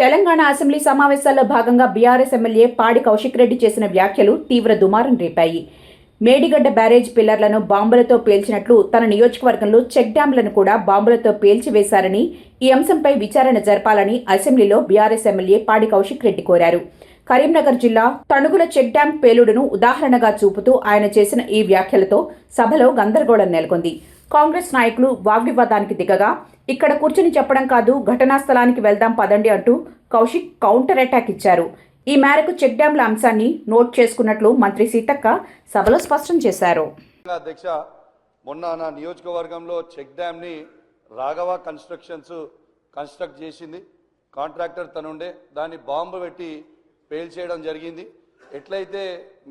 Telangana assembly సమావేశాల్లో భాగంగా BRS MLA పాడి కౌశిక్ రెడ్డి చేసిన వ్యాఖ్యలు తీవ్ర దుమారం రేపాయి. మేడిగడ్డ బ్యారేజ్ పిల్లర్లను బాంబులతో పేల్చినట్లు తన నియోజకవర్గంలో చెక్ డ్యాంలను కూడా బాంబులతో పేల్చివేశారని ఈ అంశంపై విచారణ జరపాలని అసెంబ్లీలో బీఆర్ఎస్ ఎమ్మెల్యే పాడి కౌశిక్ రెడ్డి కోరారు. కరీంనగర్ జిల్లా తణుగుల చెక్ డ్యాం పేలుడును ఉదాహరణగా చూపుతూ ఆయన చేసిన ఈ వ్యాఖ్యలతో సభలో గందరగోళం నెలకొంది. కాంగ్రెస్ నాయకులు వాగ్వివాదానికి దిగగా ఇక్కడ కూర్చుని చెప్పడం కాదు ఘటనా స్థలానికి వెళ్దాం పదండి అంటూ కౌశిక్ కౌంటర్ అటాక్ ఇచ్చారు. ఈ మేరకు చెక్ డ్యాంల అంశాన్ని నోట్ చేసుకున్నట్లు మంత్రి సీతక్క సభలో స్పష్టం చేశారు. అధ్యక్ష మొన్న నా నియోజకవర్గంలో చెక్ డ్యామ్ని రాఘవ కన్స్ట్రక్షన్స్ కన్స్ట్రక్ట్ చేసింది. కాంట్రాక్టర్ తనుండే దాన్ని బాంబు పెట్టి పేల్చేయడం జరిగింది. ఎట్లయితే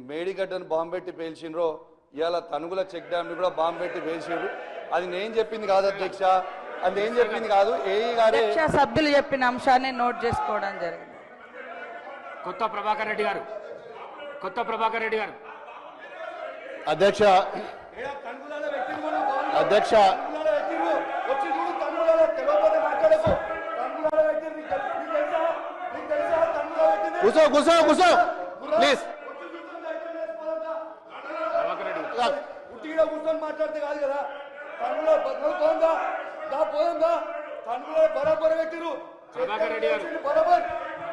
మేడిగడ్డను బాంబు పెట్టి పేల్చిండ్రో ఇవాళ తనుగుల చెక్ డ్యామ్ని కూడా బాంబు పెట్టి పేల్చిండ్రు అది నేను చెప్పింది కాదు అధ్యక్ష. అది నేను చెప్పింది కాదు. ఏఈ గారే అధ్యక్ష సభ్యులు చెప్పిన అంశాన్ని నోట్ చేసుకోవడం జరిగింది. కొత్త ప్రభాకర్ రెడ్డి గారు. కొత్త ప్రభాకర్ రెడ్డి గారు. అధ్యక్ష అధ్యక్ష కూర్చో కూర్చో కూర్చో. ప్లీజ్ ఉట్టిగా కూర్చొని మాట్లాడితే కాదు కదా. బతుకు పోందా దా. పోయిందా తనుగులో బరాబర్ పెట్టిరు. బరాబర్.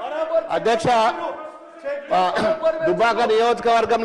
బరాబర్ అధ్యక్ష దుబ్బాక నియోజకవర్గంలో